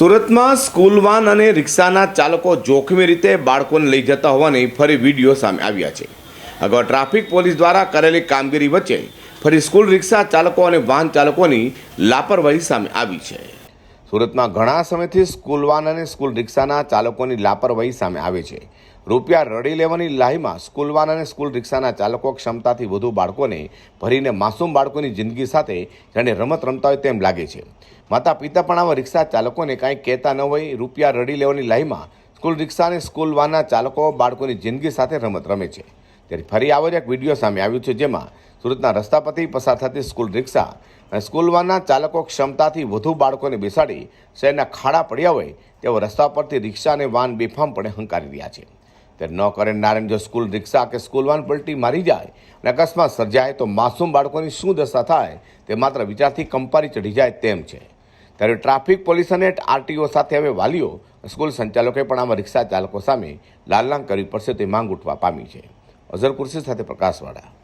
સુરતમાં school van અને રિક્ષાના ચાલકો જોખમી રીતે બાળકોને લઈ જતા હોવાની ફરી વીડિયો સામે આવ્યા છે. અગાઉ ટ્રાફિક પોલીસ દ્વારા કરેલી કામગીરી વચ્ચે ફરી સ્કૂલ રિક્ષા ચાલકો અને વાહન ચાલકોની લાપરવાહી સામે આવી છે. સુરતમાં ઘણા સમયથી સ્કૂલ વાન અને સ્કૂલ રિક્ષાના ચાલકોની લાપરવાહી સામે આવે છે. રૂપિયા રડી લેવાની લાહીમાં સ્કૂલ વાન અને સ્કૂલ રિક્ષાના ચાલકો ક્ષમતાથી વધુ બાળકોને ભરીને માસૂમ બાળકોની જિંદગી સાથે જાણે રમત રમતા હોય તેમ લાગે છે. માતા પિતા પણ આવા રિક્ષા ચાલકોને કાંઈ કહેતા ન હોય. રૂપિયા રડી લેવાની લાઈમાં સ્કૂલ રિક્ષા અને સ્કૂલ વાનના ચાલકો બાળકોની જિંદગી સાથે રમત રમે છે. ત્યારે ફરી આવો એક વીડિયો સામે આવ્યું છે જેમાં સુરતના રસ્તા પરથી પસાર થતી સ્કૂલ રિક્ષા અને સ્કૂલ વાનના ચાલકો ક્ષમતાથી વધુ બાળકોને બેસાડી શહેરના ખાડા પડ્યા હોય તેઓ રસ્તા પરથી રિક્ષા અને વાન બેફામપણે હંકારી રહ્યા છે. ત્યારે ન કરે નારાયણ જો સ્કૂલ રિક્ષા કે સ્કૂલ વાન પલટી મારી જાય અને અકસ્માત સર્જાય તો માસૂમ બાળકોની શું દશા થાય તે માત્ર વિચારથી કંપારી ચઢી જાય તેમ છે. ત્યારે ટ્રાફિક પોલીસ અને આરટીઓ સાથે હવે વાલીઓ સ્કૂલ સંચાલકોએ પણ આમાં રિક્ષા ચાલકો સામે લાલલાંગ કરવી પડશે તે માંગ ઉઠવા પામી છે. અઝર કુર્સી સાથે પ્રકાશવાળા